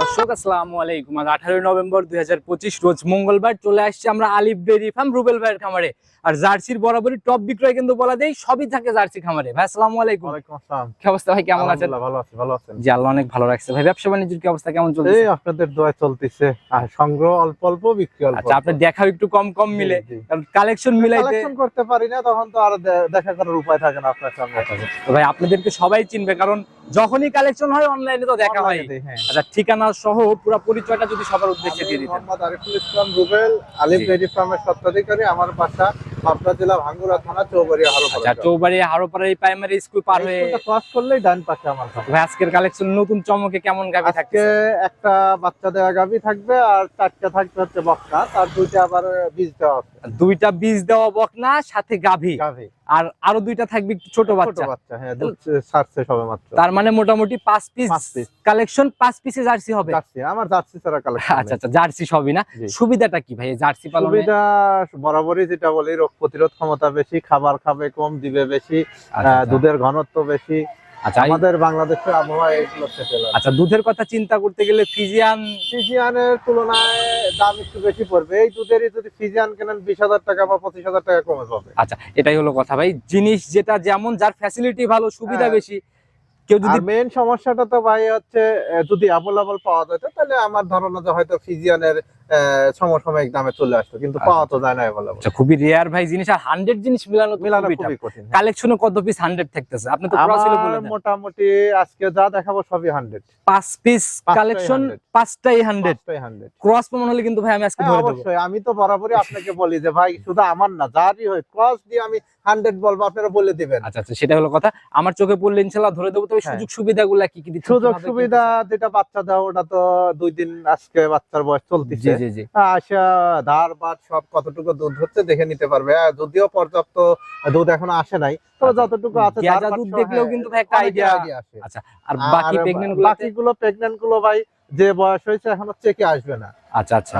দর্শক আসসালামু আলাইকুম। আজ আঠারোই নভেম্বর দুই রোজ মঙ্গলবার চলে আসছে আমরা আলিফ ডেরি ফার্ম রুবেল ভাইয়ের খামারে। আর জার্সির বরাবরই টপ বিক্রয় কিন্তু বলা যায় সবই থাকে জার্সি খামারে। ভাই আসসালামু আলাইকুম। কি অবস্থা ভাই কেমন আছেন? ভালো আছি ভালো আছেন? জি আল্লাহ অনেক ভালো রাখছে। ভাই ব্যবসা বাণিজ্যের কি অবস্থা কেমন চলছে এই আপনাদের দোয়া চলতেছে। আর সংগ্রহ অল্প অল্প বিক্রি অল্প আচ্ছা আপনার দেখাও একটু কম কম মিলে। কারণ কালেকশন মিলাইতে কালেকশন করতে পারি না তখন তো আর দেখা করার উপায় থাকে না আপনার সঙ্গে। ভাই আপনাদেরকে সবাই চিনবে কারণ যখনই কালেকশন হয় অনলাইনে তো দেখা হয়। হ্যাঁ। আচ্ছা ঠিকানা সহ পুরো পরিচয়টা যদি সবার উদ্দেশ্যে দিয়ে দিতেন। মোহাম্মদ আরিফুল ইসলাম রুবেল আলিফ ডেইরি ফার্মের স্বত্বাধিকারী আমার বাসা পাবনা জেলা ভাঙ্গুরা থানা চৌবাড়িয়া আচ্ছা হারোপাড়া চৌবাড়ি হারোপাড়া এই প্রাইমারি স্কুল পার হয়ে ক্রস করলেই ডান পাশে আমার। ভাই আজকের কালেকশন নতুন চমকে কেমন গাবি থাকছে একটা বাচ্চা দেওয়া গাভী থাকবে আর চারটা থাকবে হচ্ছে বক্তা তার দুইটা আবার বীজ দেওয়া আছে। দুইটা বীজ দেওয়া বকনা সাথে গাভী। গাভী। আর আরও দুইটা থাকবে ছোট বাচ্চা। হ্যাঁ ছাড়ছে সবে মাত্র তার মানে মোটামুটি পাঁচ পিস কালেকশন পাঁচ পিসে জার্সি হবে। জার্সি আমার জার্সি ছাড়া কালেকশন আচ্ছা আচ্ছা জার্সি সবই না? সুবিধাটা কি ভাই জার্সি পালনে? সুবিধা বরাবরই যেটা বলি রোগ প্রতিরোধ ক্ষমতা বেশি খাবার খাবে কম দিবে বেশি আচ্ছা, আচ্ছা। দুধের ঘনত্ব বেশি আচ্ছা আমাদের আবহাওয়া এগুলো সেটেল আচ্ছা দুধের কথা চিন্তা করতে গেলে ফিজিয়ান ফিজিয়ানের তুলনায় দাম একটু বেশি পড়বে। এই দুধেরই যদি ফিজিয়ান কেনেন বিশ হাজার টাকা বা পঁচিশ হাজার টাকা কমে পাবে আচ্ছা এটাই হলো কথা ভাই। জিনিস যেটা যেমন যার ফ্যাসিলিটি ভালো সুবিধা হ্যাঁ। বেশি কেউ যদি মেন সমস্যাটা তো ভাই হচ্ছে যদি অ্যাভেলেবল পাওয়া যেত তাহলে আমার ধারণা যে হয়তো ফিজিয়ানের সমসাময়িক দামে চলে আসতো কিন্তু আচ্ছা, পাওয়া তো যায় না আচ্ছা, খুবই রেয়ার ভাই জিনিস আর হান্ড্রেড জিনিস মিলানো মেলানো খুবই কঠিন হ্যাঁ। কালেকশনে কত পিস হান্ড্রেড থাকতেছে? আপনি তো পুরো ছিল বলে মোটামুটি আজকে যা দেখাবো সবই হান্ড্রেড পাঁচ পিস কালেকশন পাঁচটাই হান্ড্রেড পাঁচটাই হান্ড্রেড ক্রস প্রমাণ হলে কিন্তু ভাই আমি আজকে ধরে দেবো। অবশ্যই আমি তো বরাবরই আপনাকে বলি যে ভাই শুধু আমার না যারই হয় ক্রস দিয়ে আমি হান্ড্রেড বলব আপনারা বলে দিবেন। আচ্ছা আচ্ছা সেটা হলো কথা। আমার চোখে পড়লে ইনশাল্লাহ ধরে দেবো তবে হ্যাঁ। সুযোগ সুবিধাগুলো কি কি দিচ্ছে সুযোগ সুবিধা যেটা বাচ্চা দেওয়া ওটা তো দুই দিন আজকে বাচ্চার বয়স চলতেছে। জি জি আসা ধার বাট সব কতটুকু দুধ হচ্ছে দেখে নিতে পারবে। যদিও পর্যাপ্ত দুধ এখন আসে নাই তো আচ্ছা। যতটুকু আছে দুধ দেখলেও হ্যাঁ, কিন্তু একটা আসে। আচ্ছা আর বাকি আর প্রেগনেন্টগুলো প্রেগনেন্টগুলো ভাই যে বয়স হয়েছে এখনও চেকে আসবে না আচ্ছা আচ্ছা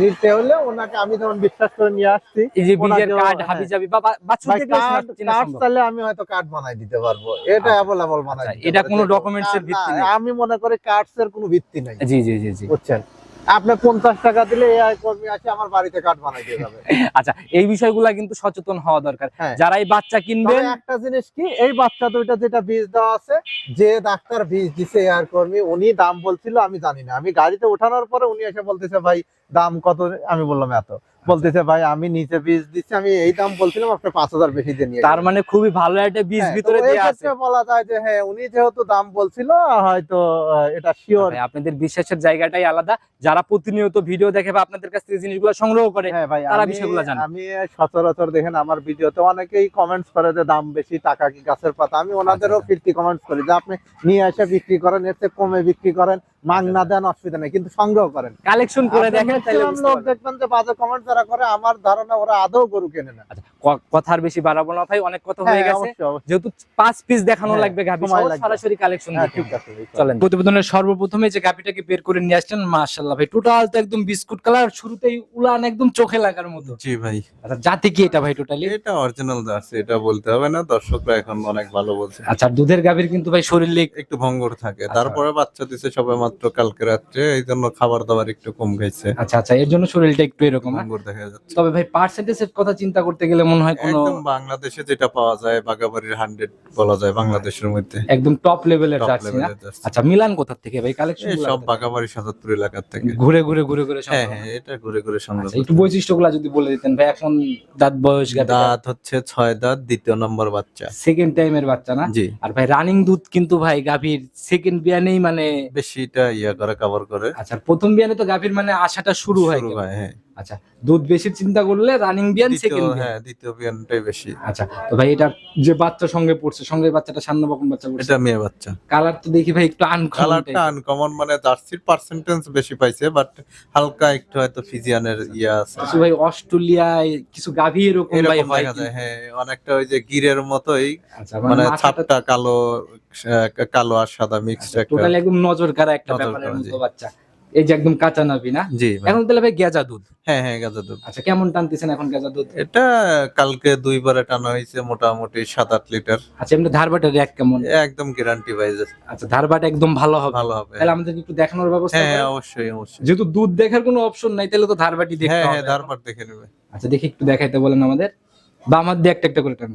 নিতে হলে ওনাকে আমি যেমন বিশ্বাস করে নিয়ে আসছি এই যে বীজের কার্ড। হাবি যাবি বা কার্ড। চাইলে আমি হয়তো কার্ড বানাই দিতে পারব এটা আচ্ছা। অ্যাভেলেবল বানাই আচ্ছা, এটা কোনো ডকুমেন্টস এর ভিত্তি না, নেই। আমি মনে করি কার্ডস এর কোনো ভিত্তি নাই জি জি জি জি বুঝছেন আপনি পঞ্চাশ টাকা দিলে এআই কর্মী আসে আমার বাড়িতে কাঠ বানাই দিয়ে যাবে। আচ্ছা এই বিষয়গুলা কিন্তু সচেতন হওয়া দরকার। হ্যাঁ। যারা এই বাচ্চা কিনবেন একটা জিনিস কি এই বাচ্চা দুইটা যেটা বীজ দেওয়া আছে যে ডাক্তার বীজ দিছে এআই কর্মী উনি দাম বলছিল আমি জানি না। আমি গাড়িতে ওঠানোর পরে উনি এসে বলতেছে ভাই দাম কত? আমি বললাম এত। বলতেছে ভাই আমি নিচে বীজ দিচ্ছি আমি এই দাম বলছিলাম আপনি পাঁচ হাজার বেশি দিয়ে নিয়ে তার মানে খুবই ভালো একটা বীজ হ্যাঁ, ভিতরে বলা যায় যে হ্যাঁ উনি যেহেতু দাম বলছিল হয়তো এটা শিওর আপনাদের বিশ্বাসের জায়গাটাই আলাদা। যারা প্রতিনিয়ত ভিডিও দেখে বা আপনাদের কাছ থেকে জিনিসগুলো সংগ্রহ করে হ্যাঁ ভাই তারা বিষয়গুলো জানে। আমি সচরাচর দেখেন আমার ভিডিওতে অনেকেই কমেন্টস করে যে দাম বেশি টাকা কি গাছের পাতা? আমি ওনাদেরও আচ্ছা। ফিরতি কমেন্টস করি যে আপনি নিয়ে এসে বিক্রি করেন এর থেকে কমে বিক্রি করেন। মাংনা দেন অসুবিধা নেই কিন্তু সংগ্রহ করেন। কালেকশন করে দেখেন লোক দেখবেন যে বাজে কমেন্ট যারা করে আমার ধারণা ওরা আদৌ গরু কেনে না। আচ্ছা, কথার বেশি বাড়াবো না ভাই অনেক কথা হয়ে হ্যাঁ, গেছে। যেহেতু পাঁচ পিস দেখানো হ্যাঁ, লাগবে। সরাসরি কালেকশন হ্যাঁ, ঠিক আছে চলেন। প্রতিবেদনের সর্বপ্রথমে যে গাভিটাকে বের করে নিয়ে আসছেন মাশাল্লাহ ভাই টোটাল তো একদম বিস্কুট কালার শুরুতেই উলান একদম চোখে লাগার মতো। জি ভাই। আচ্ছা জাতি কি এটা ভাই টোটালি এটা অরিজিনাল জার্সি এটা বলতে হবে না দর্শকরা এখন অনেক ভালো বলছে। আচ্ছা দুধের গাভীর কিন্তু ভাই শরীরে একটু ভঙ্গর থাকে আচ্ছা। তারপরে বাচ্চা দিছে সবে মাত্র কালকে রাত্রে এই জন্য খাবার দাবার একটু কম খাইছে। আচ্ছা আচ্ছা এর জন্য শরীরটা একটু এরকম? দেখা যাচ্ছে। তবে ভাই পার্সেন্টেজের কথা চিন্তা করতে গেলে মনে হয় কোনো একদম বাংলাদেশে যেটা পাওয়া যায় বাগাবাড়ির হান্ড্রেড বলা যায় বাংলাদেশের মধ্যে। একদম টপ লেভেলের জার্সি না আচ্ছা মিলান কোথা থেকে ভাই? কালেকশন সব বাগাবাড়ি সাজাত্তর এলাকার থেকে। ঘুরে ঘুরে ঘুরে ঘুরে হ্যাঁ হ্যাঁ এটা ঘুরে ঘুরে সংগ্রহ আচ্ছা, একটু বৈশিষ্ট্যগুলো যদি বলে দিতেন ভাই এখন দাঁত বয়স দাঁত হচ্ছে ছয় দাঁত দ্বিতীয় নম্বর বাচ্চা। সেকেন্ড টাইমের বাচ্চা না? জি। আর ভাই রানিং দুধ কিন্তু ভাই গাভীর সেকেন্ড বিয়ানেই মানে বেশিটা ইয়া করে কভার করে। আচ্ছা প্রথম বিয়ানে তো গাভীর মানে আশাটা শুরু হয় শুরু হয় হ্যাঁ। আচ্ছা দুধ বেশি চিন্তা করলে রানিং বিয়ান সেকেন্ড হ্যাঁ দ্বিতীয় বিয়ানটাই বেশি। আচ্ছা তো ভাই এটা যে বাচ্চা সঙ্গে পড়ছে সঙ্গে বাচ্চাটা সান্ন বকন বাচ্চা পড়ছে? এটা মেয়ে বাচ্চা। কালার তো দেখি ভাই একটু আনকমন কালারটা আনকমন মানে জার্সির পার্সেন্টেজ বেশি পাইছে বাট হালকা একটু হয়তো ফিজিয়ানের ইয়া আছে। কিছু ভাই অস্ট্রেলিয়ায় কিছু গাভী এরকম ভাই হয় হ্যাঁ অনেকটা ওই যে গিরের মতোই আচ্ছা মানে মাথাটা ছাপটা কালো কালো আর সাদা মিক্সড একটা টোটালি একদম নজর কারা একটা ব্যাপারের মতো বাচ্চা। এই যে একদম কাঁচা নাবি না? জি এখন তাহলে ভাই গেজা দুধ? হ্যাঁ হ্যাঁ গাজা দুধ। আচ্ছা কেমন টানতেছেন এখন গেজা দুধ? এটা কালকে দুইবারে টানা হয়েছে মোটামুটি সাত আট লিটার। আচ্ছা এমনি ধারবাটের র্যাক কেমন? একদম গ্যারান্টি পাইছে আচ্ছা ধারবাট একদম ভালো হবে। ভালো হবে। তাহলে আমাদের একটু দেখানোর ব্যবস্থা হ্যাঁ হ্যাঁ, অবশ্যই অবশ্যই। যেহেতু দুধ দেখার কোনো অপশন নাই তাহলে তো ধারবাটি দেখতে হ্যাঁ হবে। হ্যাঁ ধারপাট দেখে নেবে। আচ্ছা দেখি একটু দেখাইতে বলেন আমাদের। বা আমার দিয়ে একটা একটা করে টান।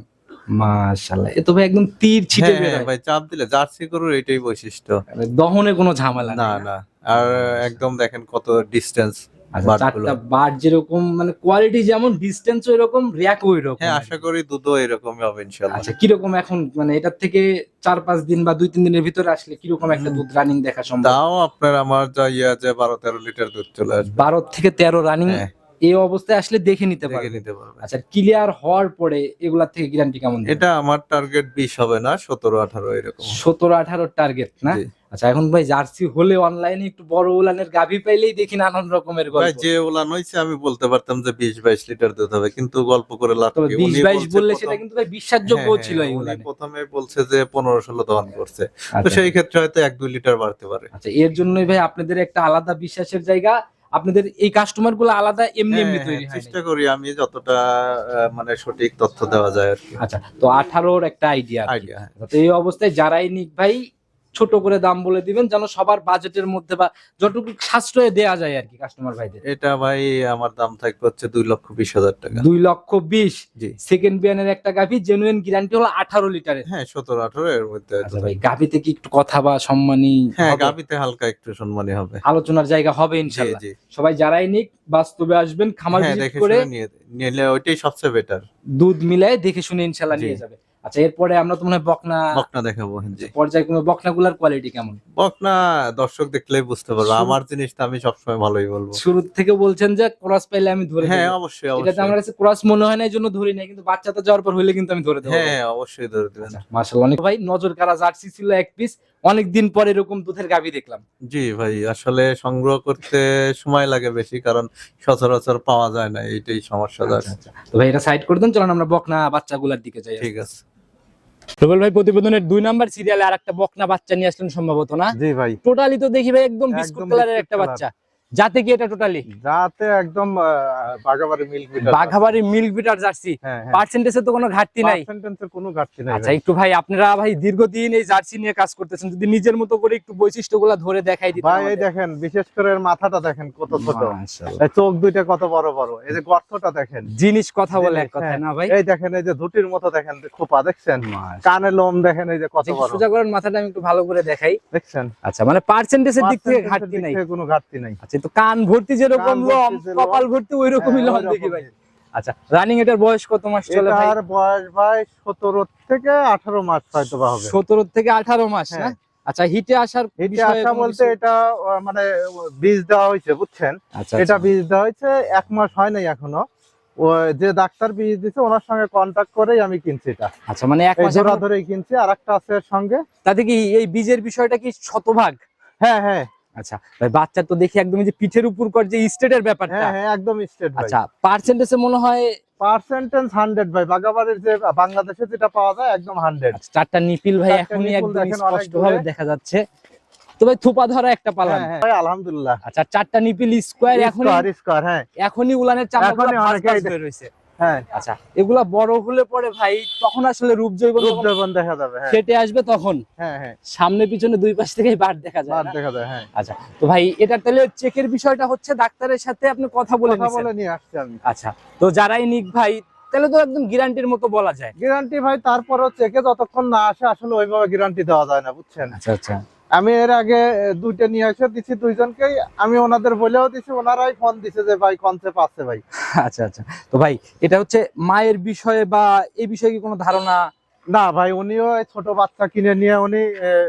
মাশাআল্লাহ। এ তো ভাই একদম তীর ছিটে হ্যাঁ, বের হ্যাঁ, হয়। ভাই চাপ দিলে জার্সি গরুর এটাই বৈশিষ্ট্য। দহনে কোনো ঝামেলা না না আর একদম দেখেন কত ডিস্টেন্স আচ্ছা চারটা বার যেরকম মানে কোয়ালিটি যেমন ডিসটেন্স ওই রকম র্যাক ওই রকম হ্যাঁ আশা করি দুধও হবে ইনশাল্লাহ আচ্ছা কীরকম এখন মানে এটার থেকে চার পাঁচ দিন বা দুই তিন দিনের ভিতরে আসলে কীরকম একটা দুধ রানিং দেখা সম্ভব? তাও আপনার আমার যা ইয়ে আছে বারো তেরো লিটার দুধ চলে আসবে। বারো থেকে তেরো রানিং। এই অবস্থায় আসলে দেখে নিতে পারবে। নিতে পারবে। আচ্ছা ক্লিয়ার হওয়ার পরে এগুলা থেকে গ্যারান্টি কেমন এটা আমার টার্গেট বিশ হবে না সতেরো আঠারো এরকম। সতেরো আঠারো টার্গেট না? আচ্ছা এখন ভাই জার্সি হলে অনলাইনে একটু বড় উলানের গাভি পাইলেই দেখি নানান রকমের ভাই যে ওলান হয়েছে আমি বলতে পারতাম যে বিশ বাইশ লিটার দুধ হবে কিন্তু গল্প করে লাভ কি? বিশ উনি বাইশ বলছে বললে সেটা কিন্তু ভাই বিশ্বাসযোগ্য হ্যাঁ, ছিল হ্যাঁ, এই উলানে। প্রথমে বলছে যে পনেরো ষোলো দহন করছে। তো আচ্ছা। সেই ক্ষেত্রে হয়তো এক দুই লিটার বাড়তে পারে। আচ্ছা এর জন্যই ভাই আপনাদের একটা আলাদা বিশ্বাসের জায়গা আপনাদের এই কাস্টমারগুলো আলাদা এমনি এমনি হ্যাঁ, তৈরি হ্যাঁ, হয় চেষ্টা করি আমি যতটা মানে সঠিক তথ্য দেওয়া যায় আর কি। আচ্ছা তো আঠারোর একটা আইডিয়া আইডিয়া তো এই অবস্থায় যারাই নিক ভাই ছোট করে দাম বলে দিবেন যেন সবার বাজেটের মধ্যে বা যতটুকু সাশ্রয়ে দেয়া যায় আর কি কাস্টমার ভাইদের। এটা ভাই আমার দাম থাকবে হচ্ছে দুই লক্ষ বিশ হাজার টাকা। দুই লক্ষ বিশ? জি। সেকেন্ড বিয়ানের একটা গাভি জেনুইন গ্যারান্টি হলো আঠারো লিটারের। হ্যাঁ সতেরো আঠারো এর মধ্যে আচ্ছা ভাই গাভিতে কি একটু কথা বা সম্মানী হ্যাঁ? গাবিতে হালকা একটু সম্মানী হবে। আলোচনার জায়গা হবে জি সবাই যারাই নিক বাস্তবে আসবেন খামার হ্যাঁ ভিজিট দেখে করে নিয়ে নিলে ওইটাই সবচেয়ে বেটার দুধ মিলায় দেখে শুনে ইনশাল্লাহ নিয়ে যাবে। আচ্ছা এরপরে আমরা তো মনে হয় বকনা বকনা দেখাবো পর্যায়ক্রমে বকনাগুলার কোয়ালিটি কেমন? বকনা দর্শক দেখলেই বুঝতে পারবে। আমার জিনিসটা আমি সবসময় ভালোই বলব। শুরু থেকে বলছেন যে ক্রস পাইলে আমি ধরে হ্যাঁ অবশ্যই আমার কাছে ক্রস মনে হয় না এই জন্য ধরি নাই কিন্তু বাচ্চাটা যাওয়ার পর হইলে কিন্তু আমি ধরে দেবো। হ্যাঁ অবশ্যই ধরে দেবেন। মাশাআল্লাহ অনেক ভাই নজর কারা জার্সি ছিল এক পিস অনেক দিন পর এরকম দুধের গাভি দেখলাম। জি ভাই আসলে সংগ্রহ করতে সময় লাগে বেশি কারণ সচরাচর পাওয়া যায় না এইটাই সমস্যা আচ্ছা, আচ্ছা। তো ভাই এটা সাইড করে দেন চলুন আমরা বকনা বাচ্চাগুলার দিকে যাই। ঠিক আছে। রুবেল ভাই প্রতিবেদনের দুই নাম্বার সিরিয়ালে আর একটা বকনা বাচ্চা নিয়ে আসলেন সম্ভবত না? জি ভাই। টোটালি তো দেখি ভাই একদম বিস্কুট কালারের একটা বাচ্চা। যাতে কি এটা টোটালি যাতে একদম বাঘাবাড়ি মিল্ক বিটার বাঘাবাড়ি মিল্ক বিটার জার্সি হ্যাঁ তো কোনো ঘাটতি নাই। পার্সেন্টেন্সের কোনো ঘাটতি নাই আচ্ছা একটু ভাই আপনারা ভাই দীর্ঘদিন এই জার্সি নিয়ে কাজ করতেছেন যদি নিজের মতো করে একটু বৈশিষ্ট্যগুলো ধরে দেখাই দিতেন ভাই এই দেখেন বিশেষ করে এর মাথাটা দেখেন কত ছোট। মাশাআল্লাহ। এই চোখ দুইটা কত বড় বড়। এই যে গর্তটা দেখেন। জিনিস কথা বলে এক কথা হ্যাঁ। না ভাই? এই দেখেন এই যে ধুটির মতো দেখেন খোপা দেখছেন? কানে লোম দেখেন এই যে কত বড়। সোজা করেন মাথাটা আমি একটু ভালো করে দেখাই। দেখছেন? আচ্ছা মানে পার্সেন্টেজের দিক থেকে ঘাটতি নাই। কোনো ঘাটতি নাই। আচ্ছা তো কান ভর্তি যেরকম লম কপাল ভর্তি ওই রকমই হ্যাঁ, লম দেখি ভাই। আচ্ছা রানিং এটার বয়স কত মাস চলে ভাই? এটার বয়স ভাই সতেরো থেকে আঠারো মাস হয়তো বা হবে। সতেরো থেকে আঠারো মাস না? হ্যাঁ। আচ্ছা হিটে আসার হিটে আসা বলতে এটা মানে বীজ দেওয়া হয়েছে বুঝছেন? আচ্ছা এটা এটা বীজ দেওয়া হয়েছে এক মাস হয় নাই এখনও। যে ডাক্তার বীজ দিছে ওনার সঙ্গে কন্ট্যাক্ট করেই আমি কিনছি এটা। আচ্ছা মানে এক মাস ধরেই কিনছি আর একটা আছে এর সঙ্গে। তাতে কি এই বীজের বিষয়টা কি শতভাগ? হ্যাঁ হ্যাঁ। আচ্ছা ভাই বাচ্চা তো দেখি একদম যে পিঠের উপর কর যে স্টেটের ব্যাপারটা। হ্যাঁ হ্যাঁ একদম স্টেট আচ্ছা পার্সেন্টেজে মনে হয় পার্সেন্টেজ হান্ড্রেড ভাই। বাগাবাড়ির যে বাংলাদেশে যেটা পাওয়া যায় একদম হান্ড্রেড আচ্ছা, চারটা নিপিল ভাই এখনই একদম দেখেন স্পষ্ট ভাবে দেখা যাচ্ছে। তো ভাই থোপা ধরা একটা পালান। হ্যাঁ হ্যাঁ ভাই, আলহামদুলিল্লাহ। আচ্ছা চারটা নিপিল স্কোয়ার এখনই স্কোয়ার হ্যাঁ। এখনই উলানের চামড়া দে- রয়েছে হ্যাঁ। আচ্ছা। এগুলা বড় হলে পরে ভাই তখন আসলে রূপ জৈব রূপ দেখা যাবে হ্যাঁ। আসবে তখন। হ্যাঁ হ্যাঁ। সামনে পিছনে দুই পাশ থেকেই বার দেখা যায় দেখা যায় হ্যাঁ। আচ্ছা তো ভাই এটা তাহলে চেকের বিষয়টা হচ্ছে ডাক্তারের সাথে আপনি কথা বলে কথা বলে নিয়ে আসছি আমি। আচ্ছা তো যারাই নিক ভাই তাহলে তো একদম গ্যারান্টির মতো বলা যায়। গ্যারান্টি ভাই তারপরেও চেকে যতক্ষণ না আসে আসলে ওইভাবে গ্যারান্টি দেওয়া যায় না বুঝছেন? আচ্ছা আচ্ছা। আমি এর আগে দুইটা নিয়ে এসে দিছি দুইজনকেই। আমি ওনাদের বলেও দিছি ওনারাই ফোন দিছে যে ভাই কনসেপ্ট আছে ভাই। আচ্ছা আচ্ছা। তো ভাই এটা হচ্ছে মায়ের বিষয়ে বা এই বিষয়ে কি কোনো ধারণা? না ভাই উনিও ছোট বাচ্চা কিনে নিয়ে উনি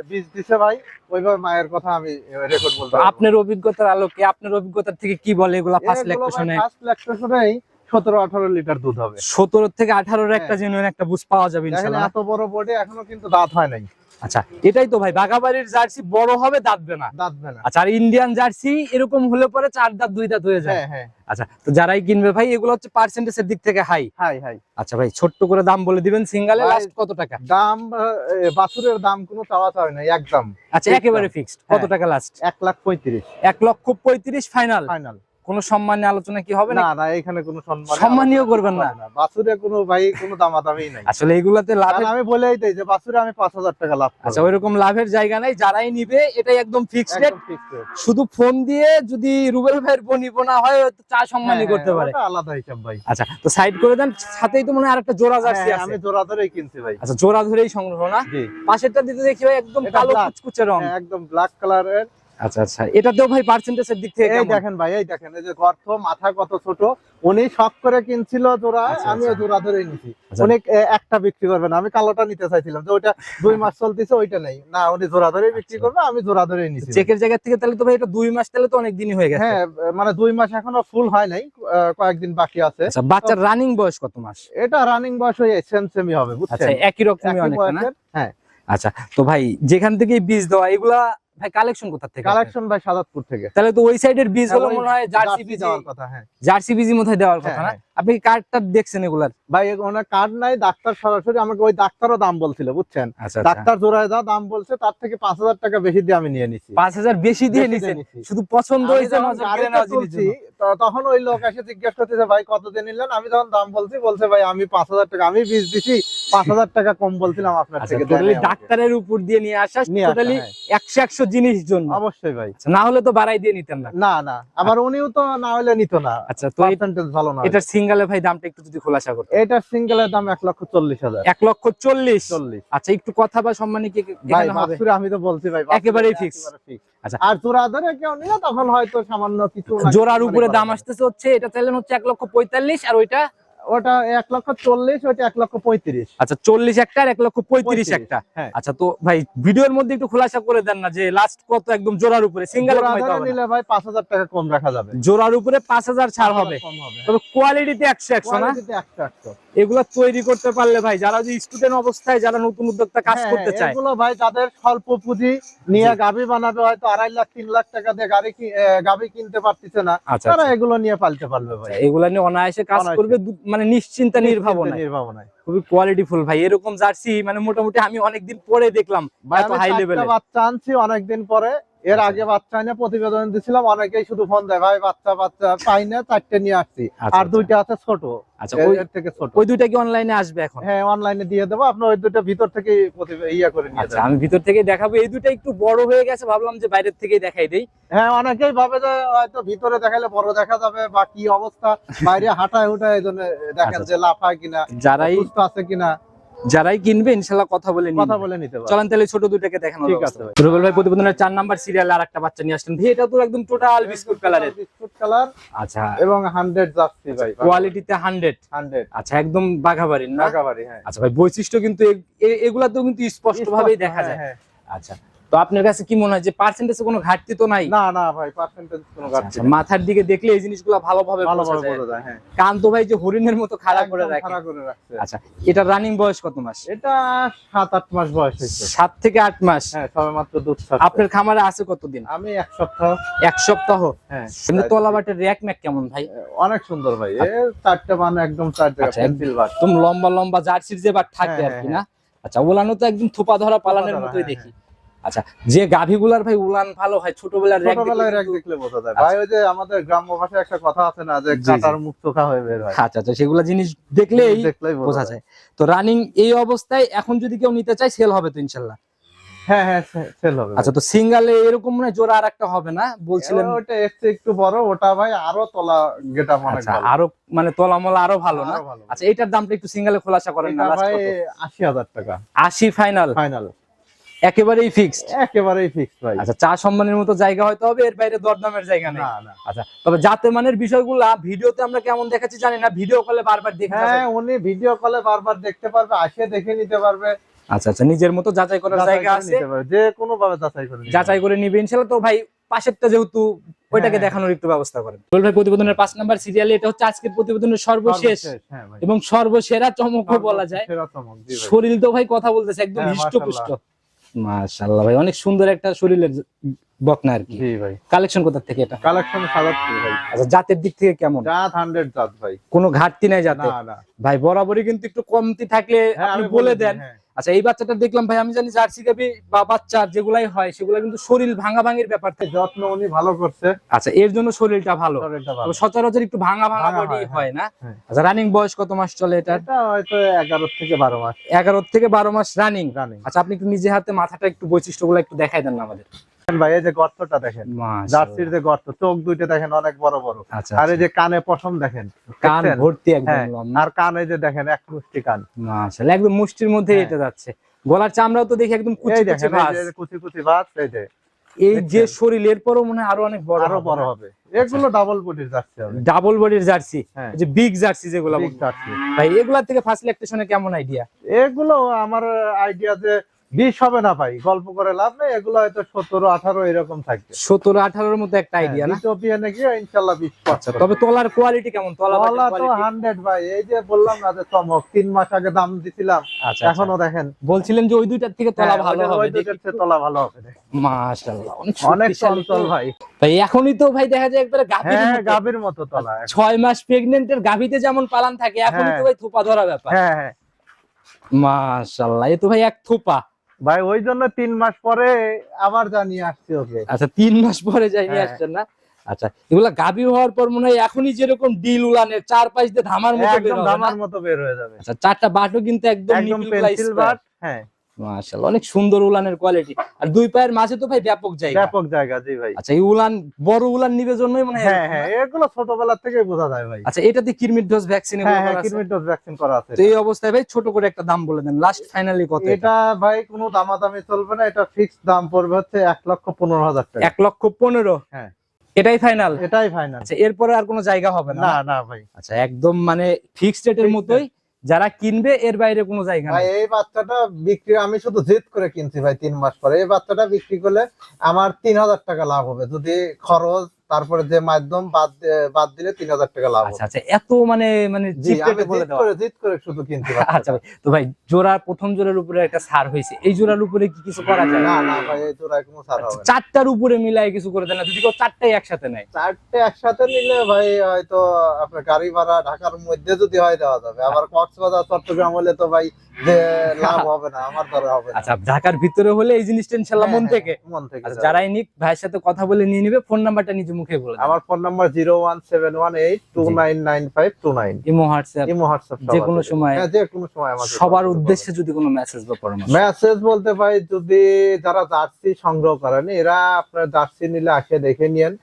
বীজ দিছে ভাই। ওইভাবে মায়ের কথা আমি রেকর্ড বলতে আপনার অভিজ্ঞতার আলোকে আপনার অভিজ্ঞতার থেকে কি বলে এগুলা ফার্স্ট ল্যাকটেশনে ফার্স্ট ল্যাকটেশনেই সতেরো আঠারো লিটার দুধ হবে। সতেরো থেকে আঠারোর একটা হ্যাঁ। জেনুইন একটা বুঝ পাওয়া যাবে এত বড় বোর্ডে এখনও কিন্তু দাঁত হয় নাই। আচ্ছা এটাই তো ভাই বাগাবাড়ির জার্সি বড় হবে দাঁতবে না। দাঁতবে না। আচ্ছা আর ইন্ডিয়ান জার্সি এরকম হলে পরে চার দাঁত দুই দাঁত হয়ে যায়। হ্যাঁ হ্যাঁ। আচ্ছা তো যারাই কিনবে ভাই এগুলো হচ্ছে পার্সেন্টেজের দিক থেকে হাই হাই হাই আচ্ছা ভাই ছোট্ট করে দাম বলে দিবেন সিঙ্গালে লাস্ট কত টাকা? দাম বাছুরের দাম কোনো চাওয়া চাওয়া না একদম। আচ্ছা একেবারে ফিক্সড কত হ্যাঁ। টাকা লাস্ট এক লাখ পঁয়ত্রিশ। এক লক্ষ পঁয়ত্রিশ ফাইনাল ফাইনাল কোনো সম্মানে আলোচনা কি হবে না না না এখানে কোনো সম্মান সম্মানীয় করবেন না? বাছুরে কোনো ভাই কোনো দামাদামি নাই। আসলে এগুলাতে লাভের আমি বলেই দেই যে বাছুরে আমি পাঁচ হাজার টাকা লাভ আচ্ছা ওইরকম লাভের জায়গা নাই যারাই নিবে এটাই একদম ফিক্সড রেট শুধু ফোন দিয়ে যদি রুবেল ভাইয়ের বনি বোনা হয় চা সম্মানই করতে পারে। আলাদা হিসাব ভাই। আচ্ছা তো সাইড করে দেন সাথেই তো মনে হয় আরেকটা জোড়া জার্সি হ্যাঁ, আছে। আমি জোড়া ধরেই কিনছি ভাই। আচ্ছা জোড়া ধরেই সংগ্রহ না? জি। পাশেরটা দিতে দেখি ভাই একদম কালো। কুচকুচে রং। হ্যাঁ, একদম ব্ল্যাক কালারের আচ্ছা আচ্ছা। এটাতেও ভাই পার্সেন্টেজের দিক থেকে এই দেখেন ভাই এই দেখেন এই যে গর্ত মাথা কত ছোট। উনি শখ করে কিনছিল জোড়া আচ্ছা। জোড়া নিছি। উনি একটা বিক্রি করবে না আমি কালোটা নিতে চাইছিলাম যে ওইটা দুই মাস চলতেছে ওইটা নেই। না উনি জোড়া ধরেই বিক্রি। করবে আমি জোড়া ধরেই নিছি। চেকের জায়গা থেকে তাহলে তো ভাই এটা দুই মাস তাহলে তো অনেক দিনই হয়ে গেছে। হ্যাঁ মানে দুই মাস এখনও ফুল হয় নাই কয়েকদিন বাকি আছে। আচ্ছা বাচ্চার রানিং বয়স কত মাস? এটা রানিং বয়স হয়ে সেম সেমই হবে আচ্ছা একই রকমই না? হ্যাঁ। আচ্ছা তো ভাই যেখান থেকে বীজ দেওয়া এগুলা ভাই কালেকশন কোথা থেকে কালেকশন ভাই সাদাতপুর থেকে। তাহলে তো ওই সাইডের বীজ হলো মনে হয় জার্সি বীজ দেওয়ার কথা হ্যাঁ। জার্সি বীজি মধ্যে দেওয়ার কথা হ্যাঁ, না? হ্যাঁ। আপনি কার্ডটা দেখছেন এগুলার? ভাই ওনার কার্ড নাই ডাক্তার সরাসরি আমাকে ওই ডাক্তারও দাম বলছিল বুঝছেন? আচ্ছা ডাক্তার জোড়ায় যা দাম বলছে তার থেকে পাঁচ হাজার টাকা বেশি দিয়ে আমি নিয়ে নিছি। পাঁচ হাজার বেশি দিয়ে নিছেন? নিছি। শুধু পছন্দ তো- তখন ওই লোক এসে জিজ্ঞেস করতেছে ভাই কত দিয়ে নিলেন? আমি যখন দাম বলছি বলছে ভাই আমি পাঁচ হাজার টাকা আমি বীজ দিছি পাঁচ হাজার টাকা কম বলছিলাম আপনার আচ্ছা থেকে। টোটালি ডাক্তারের উপর দিয়ে নিয়ে আসা টোটালি হ্যাঁ। একশো একশো জিনিস জন্য। অবশ্যই ভাই। আচ্ছা, না হলে তো বাড়াই দিয়ে নিতেন না। না না। আবার উনিও তো না হলে নিত না। আচ্ছা তো ভালো না এটার সিঙ্গালে ভাই দামটা একটু যদি খোলাসা করতে এটার সিঙ্গেলের দাম এক লক্ষ চল্লিশ হাজার। এক লক্ষ চল্লিশ? চল্লিশ। আচ্ছা একটু কথা বা সম্মানী কি ভাই বাছুরে আমি তো বলছি ভাই একেবারেই। একেবারে fix। আচ্ছা। আর জোড়া ধরে কেউ নিলে তখন হয়তো সামান্য কিছু জোড়ার উপরে দাম। আসতেছে হচ্ছে এটা চাইলেন হচ্ছে এক লক্ষ পঁয়তাল্লিশ আর ওইটা ওটা এক লক্ষ চল্লিশ ওইটা এক লক্ষ পঁয়ত্রিশ। আচ্ছা চল্লিশ একটা আর এক লক্ষ পঁয়ত্রিশ একটা? হ্যাঁ। আচ্ছা তো ভাই ভিডিওর মধ্যে একটু খোলাসা করে দেন না যে লাস্ট কত একদম জোড়ার উপরে? সিঙ্গেল নিলে ভাই পাঁচ হাজার টাকা কম রাখা যাবে। জোড়ার উপরে পাঁচ হাজার ছাড় হবে। তবে কোয়ালিটিতে একশো একশো না? একশো একশো। এগুলো তৈরি করতে পারলে ভাই যারা যে স্টুডেন্ট অবস্থায় যারা নতুন উদ্যোক্তা কাজ হ্যাঁ, করতে চায়। এগুলো ভাই যাদের স্বল্প পুঁজি নিয়ে। গাভি বানাবে হয়তো আড়াই লাখ তিন লাখ টাকা দিয়ে গাড়ি এ, কিনতে পারতেছে না আচ্ছা তারা আচ্ছা। এগুলো নিয়ে পালতে পারবে ভাই। এগুলা নিয়ে অনায়াসে কাজ করবে মানে নিশ্চিন্তা নির্ভাবনা নির্ভাবনায়। খুবই কোয়ালিটি ফুল ভাই এরকম জার্সি মানে মোটামুটি আমি অনেকদিন পরে দেখলাম এত হাই লেভেলে বাচ্চা আনছি অনেকদিন পরে। এর। আগে বাচ্চা এনে প্রতিবেদন দিছিলাম অনেকেই শুধু ফোন দেয় ভাই বাচ্চা বাচ্চা পাই না চারটে নিয়ে আসছি। আচ্ছা, আর আচ্ছা। দুইটা আছে ছোট আচ্ছা ওই থেকে ছোট। ওই দুইটা কি অনলাইনে আসবে এখন? হ্যাঁ অনলাইনে দিয়ে দেবো আপনি ওই দুটো ভিতর থেকে ইয়া করে নিয়ে আমি ভিতর থেকে দেখাবো এই একটু বড় হয়ে গেছে ভাবলাম যে বাইরের থেকেই দেখাই দেই। হ্যাঁ অনেকেই ভাবে যে হয়তো ভিতরে দেখালে বড় দেখা যাবে বা কি অবস্থা বাইরে হাঁটায় উঠায় এই জন্য দেখেন যে লাফায় কিনা যারাই সুস্থ আছে কিনা। যারাই কিনবে ইনশাল্লাহ কথা বলে কথা বলে নিতে চলেন তাহলে ছোট দুটাকে দেখানো ঠিক আছে। রুবেল ভাই প্রতিবেদনের চার নাম্বার সিরিয়ালে আর একটা বাচ্চা নিয়ে আসলেন। ভাই এটা তো একদম টোটাল বিস্কুট কালারের বিস্কুট কালার আচ্ছা। এবং হান্ড্রেড যাচ্ছি ভাই। কোয়ালিটিতে হান্ড্রেড হান্ড্রেড আচ্ছা একদম বাঘাবাড়ি না? বাঘাবাড়ি হ্যাঁ। আচ্ছা ভাই বৈশিষ্ট্য কিন্তু এগুলা তো কিন্তু স্পষ্ট ভাবেই দেখা হ্যাঁ, যায়। হ্যাঁ। আচ্ছা তো আপনার কাছে কি মনে হয় যে পার্সেন্টেজে কোনো ঘাটতি তো নাই? না না ভাই পার্সেন্টেজ কোনো ঘাটতি আচ্ছা, মাথার দিকে দেখলে এই জিনিসগুলো ভালোভাবে ভালোভাবে। বোঝা যায় হ্যাঁ। কান তো ভাই যে হরিণের মতো খাড়া করে রাখে। খাড়া করে রাখছে। আচ্ছা এটা রানিং বয়স কত মাস? এটা সাত আট মাস বয়স হয়েছে। সাত থেকে আট মাস? হ্যাঁ সবে মাত্র দুধ ছাড়ছে। আপনার খামারে আছে কতদিন? আমি এক সপ্তাহ। এক সপ্তাহ? হ্যাঁ কিন্তু তলাবাটের র্যাক ম্যাক কেমন ভাই? অনেক সুন্দর ভাই। এ চারটে মান একদম চার জায়গা পেন্সিল বার একদম লম্বা লম্বা জার্সির যে বাট থাকে আর হ্যাঁ, কি না আচ্ছা উলানো তো একদম থোপা ধরা পালানের মতোই হ্যাঁ, দেখি। আচ্ছা যে গাভীগুলার ভাই উলান ভালো হয় ছোটবেলার র্যাক র্যাক দেখলে বোঝা যায়। ভাই ওই যে আমাদের গ্রাম্য ভাষায় একটা কথা আছে না যে। কাটার মুখ চোখা হয়ে বের হয়। আচ্ছা আচ্ছা সেগুলা জিনিস দেখলেই বোঝা যায়। তো রানিং এই অবস্থায় এখন যদি কেউ নিতে চায় সেল হবে তো ইনশাল্লাহ? হ্যাঁ হ্যাঁ সেল হবে। আচ্ছা তো সিঙ্গালে এরকম মনে জোড়া আর একটা হবে না? বলছিলেন এবার ওটা এসছে একটু বড় ওটা ভাই আরও তলা গেটা অনেক আচ্ছা আরও মানে তলামলা আরও ভালো না? আচ্ছা এটার দামটা একটু সিঙ্গেলে খোলাসা করেন না ভাই কত? আশি হাজার টাকা। আশি ফাইনাল ফাইনাল একেবারেই ফিক্সড একেবারেই ফিক্স ভাই। আচ্ছা চা সম্মানের মতো জায়গা হয়তো হবে এর বাইরে দরদামের জায়গা নেই। না না। আচ্ছা তবে জাতে মানের বিষয়গুলা ভিডিওতে আমরা কেমন দেখাচ্ছি জানি না ভিডিও কলে বারবার দেখে যাবেন। হ্যাঁ উনি ভিডিও কলে বারবার দেখতে পারবে আসে দেখে নিতে পারবে। আচ্ছা আচ্ছা নিজের মতো যাচাই করার জায়গা করে আছে? যে কোনো ভাবে যাচাই করে যাচাই করে নিবে ইনশাল্লাহ। তো ভাই পাশেরটা যেহেতু ওইটাকে হ্যাঁ। দেখানোর একটু ব্যবস্থা করেন। রুবেল ভাই প্রতিবেদনের পাঁচ নাম্বার সিরিয়ালে এটা হচ্ছে আজকের প্রতিবেদনের সর্বশেষ। হ্যাঁ এবং সর্বসেরা চমক বলা যায়। সেরা চমক, জি ভাই। শরীর তো ভাই কথা বলতেছে একদম হ্যাঁ, হৃষ্টপুষ্ট। মাশাআল্লাহ ভাই অনেক সুন্দর একটা শরীরের বকনা আর কি। জি ভাই। কালেকশন কোথা থেকে এটা? কালেকশন সাজাচ্ছি ভাই। আচ্ছা জাতের দিক থেকে কেমন? জাত হান্ড্রেড জাত ভাই। কোনো ঘাটতি নাই জাতে? না না। ভাই বরাবরই কিন্তু একটু কমতি থাকলে হ্যাঁ, আপনি বলে দেন। হ্যাঁ। আচ্ছা এই বাচ্চাটা দেখলাম ভাই আমি জানি জার্সি গাবি বা বাচ্চা যেগুলাই হয় সেগুলা কিন্তু শরীর ভাঙা ভাঙির ব্যাপার থাকে। যত্ন উনি ভালো করছে। আচ্ছা এর জন্য শরীরটা ভালো। সচরাচর একটু ভাঙা ভাঙা বডি হয়, হয়। না? হ্যাঁ। আচ্ছা রানিং বয়স কত মাস চলে এটা এটা হয়তো এগারো থেকে বারো মাস। এগারো থেকে বারো মাস রানিং রানিং আচ্ছা আপনি একটু নিজে হাতে মাথাটা একটু বৈশিষ্ট্যগুলো একটু দেখাই দেন না আমাদের। ভাই এই যে গর্তটা দেখেন। জার্সির যে গর্ত চোখ দুইটা দেখেন অনেক বড় বড়। আচ্ছা আর এই যে কানে পশম দেখেন কান ভর্তি একদম আর কানে যে দেখেন এক মুষ্টি কান। মাশাআল্লাহ একদম মুষ্টির মধ্যে। এটা যাচ্ছে। গলার চামড়াও তো দেখি একদম কুচি এই কুচি ভাঁজ। যে কুচি কুচি ভাত এই যে। এই যে শরীর এরপরও মনে হয় আরও অনেক বড় আরও বড় হবে। এগুলো ডাবল বডির জার্সি ডাবল বডির জার্সি? হ্যাঁ। যে বিগ জার্সি যেগুলো ভাই এগুলা থেকে ফার্স্ট ল্যাকটেশনে কেমন আইডিয়া এগুলো আমার আইডিয়া যে বিষ হবে না ভাই গল্প করে লাভ নেই এগুলো হয়তো সতেরো আঠারো এরকম থাকবে। সতেরো আঠারোর মতো একটা আইডিয়া না? ইথিওপিয়ানে গিয়ে ইনশাল্লাহ বিষ আচ্ছা তবে তলার কোয়ালিটি কেমন? তলা তলা তো হান্ড্রেড ভাই এই যে বললাম না যে চমক তিন মাস আগে দাম দিছিলাম আচ্ছা এখনও এখনও দেখেন। বলছিলেন যে ওই দুইটার থেকে তলা হ্যাঁ, ভালো হবে ওই দুইটার চেয়ে তলা ভালো হবে মাশাআল্লাহ অনেক চঞ্চল ভাই। ভাই এখনই তো ভাই দেখা যায় একবারে গাভীর হ্যাঁ গাভীর মতো তলা ছয় মাস প্রেগনেন্টের গাভীতে যেমন পালান থাকে এখনই তো হ্যাঁ। ভাই থোপা ধরা ব্যাপার। হ্যাঁ হ্যাঁ। মাশাআল্লাহ এ তো ভাই এক থোপা। ভাই ওই জন্য তিন মাস পরে আবার জানিয়ে আসছি ওকে। আচ্ছা তিন মাস পরে জানিয়ে হ্যাঁ। আসছেন না? আচ্ছা এগুলা গাবি হওয়ার পর মনে হয় এখনই যেরকম ডিল উলানের চার পাঁচ দিয়ে ধামার মতো? ধামার মতো বের হয়ে যাবে। আচ্ছা চারটা বাটও কিন্তু একদম পেন্সিল বাট হ্যাঁ। মাশাআল্লাহ অনেক সুন্দর উলানের কোয়ালিটি আর দুই পায়ের মাঝে তো ভাই ব্যাপক জায়গা। ব্যাপক জায়গা জি ভাই। আচ্ছা এই উলান বড় উলান নিবে জন্যই মনে হয় হ্যাঁ হ্যাঁ এগুলো ছোটবেলা থেকে বোঝা যায় ভাই। আচ্ছা এটাতে কিরমির ডোজ ভ্যাকসিন হ্যাঁ হ্যাঁ কিডনি ডোজ ভ্যাকসিন করা আছে তো এই অবস্থায় ভাই ছোট করে একটা দাম বলে দেন। লাস্ট ফাইনালি কত এটা ভাই কোনো দামাদামি চলবে না এটা ফিক্সড দাম পড়বে হচ্ছে এক লক্ষ পনেরো হাজার টাকা। এক লক্ষ পনেরো? হ্যাঁ। এটাই ফাইনাল এটাই ফাইনাল আচ্ছা এরপরে আর কোনো জায়গা হবে না না না? ভাই। আচ্ছা একদম মানে ফিক্সড রেটের মতোই যারা কিনবে এর বাইরে কোনো জায়গা ভাই এই বাচ্চাটা বিক্রি আমি শুধু জেদ করে কিনছি ভাই তিন মাস পরে। এই বাচ্চাটা বিক্রি করলে আমার তিন হাজার টাকা লাভ হবে। যদি খরচ তারপরে যে মাধ্যম বাদ বাদ দিলে তিন হাজার টাকা লাভ আচ্ছা আচ্ছা এত মানে মানে জি cheap আমি rate এ বলে জিদ দেওয়া। করে শুধু কিনছি আচ্ছা তো ভাই জোড়া প্রথম জোড়ার উপরে একটা ছাড় হয়েছে। এই জোড়ার উপরে কি কিছু করা যায়? না না ভাই এই জোড়ায় কোনো ছাড় আচ্ছা, হবে চারটার উপরে মিলাই কিছু করে দেন না যদি কেউ চারটাই একসাথে নেয়। চারটে একসাথে নিলে ভাই হয়তো আপনার গাড়ি ভাড়া ঢাকার মধ্যে যদি হয় দেওয়া যাবে। আবার কক্সবাজার চট্টগ্রাম হলে তো ভাই যে লাভ হবে না আমার দ্বারা হবে আচ্ছা ঢাকার ভিতরে হলে এই জিনিসটা ইনশাল্লাহ মন হ্যাঁ, থেকে। হ্যাঁ, মন থেকে আচ্ছা যারাই নিক ভাইয়ের সাথে কথা বলে নিয়ে নিবে ফোন নাম্বারটা নিজে মুখে বলে আমার phone number zero one seven one eight two nine nine five two nine. Imo WhatsApp. Imo WhatsApp যে কোনো সময় হ্যাঁ যে কোনো সময় আমাকে সবার উদ্দেশ্যে যদি কোনো মেসেজ বা পরামর্শ। মেসেজ বলতে ভাই যদি যারা জার্সি সংগ্রহ করেন এরা আপনার জার্সি নিলে আসে দেখে নিয়েন।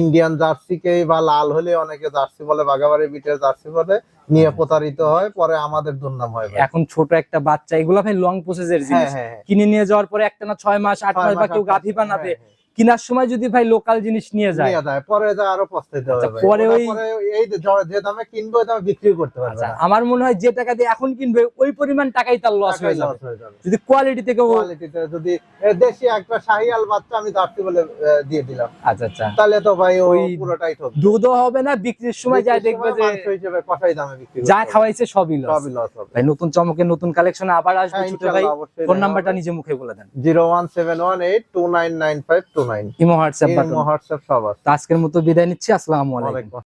ইন্ডিয়ান জার্সিকে বা লাল হলে অনেকে জার্সি বলে বাগাবাড়ি বিটের জার্সি বলে নিয়ে প্রতারিত হয় পরে আমাদের দুর্নাম হয় এখন ছোট একটা বাচ্চা এগুলা ভাই লং প্রসেসের হ্যাঁ জিনিস। হ্যাঁ। কিনে নিয়ে যাওয়ার পরে একটা না ছয় মাস আট মাস বা কেউ গাভী বানাবে। কিনার সময় যদি ভাই লোকাল জিনিস নিয়ে যায়। পরে আরও পস্তাইতে আচ্ছা, হবে পরে ওই যে দামে কিনবো দামে বিক্রি করতে পারবে আচ্ছা, আমার মনে হয় যে টাকা দিয়ে এখন কিনবে ওই পরিমাণ টাকাই তার লস হয়ে যাবে। যদি কোয়ালিটি থেকে যদি দেশি একটা শাহিয়াল বাচ্চা আমি দাঁড়তে বলে দিয়ে দিলাম। আচ্ছা আচ্ছা। তাহলে তো ভাই ওই পুরোটাই তো দুধও হবে না বিক্রির সময় যায় দেখবে যে হিসেবে দামে বিক্রি যা খাওয়াইছে সবই লস সবই লস হবে। ভাই নতুন চমকে নতুন কালেকশন আবার আসবে হ্যাঁ, ছোট ভাই। ফোন নাম্বারটা নিজে মুখে বলে দেন। 017182995 nine imo WhatsApp imo WhatsApp সব আছে। আজকের মতো বিদায় নিচ্ছি আসসালামু আলাইকুম।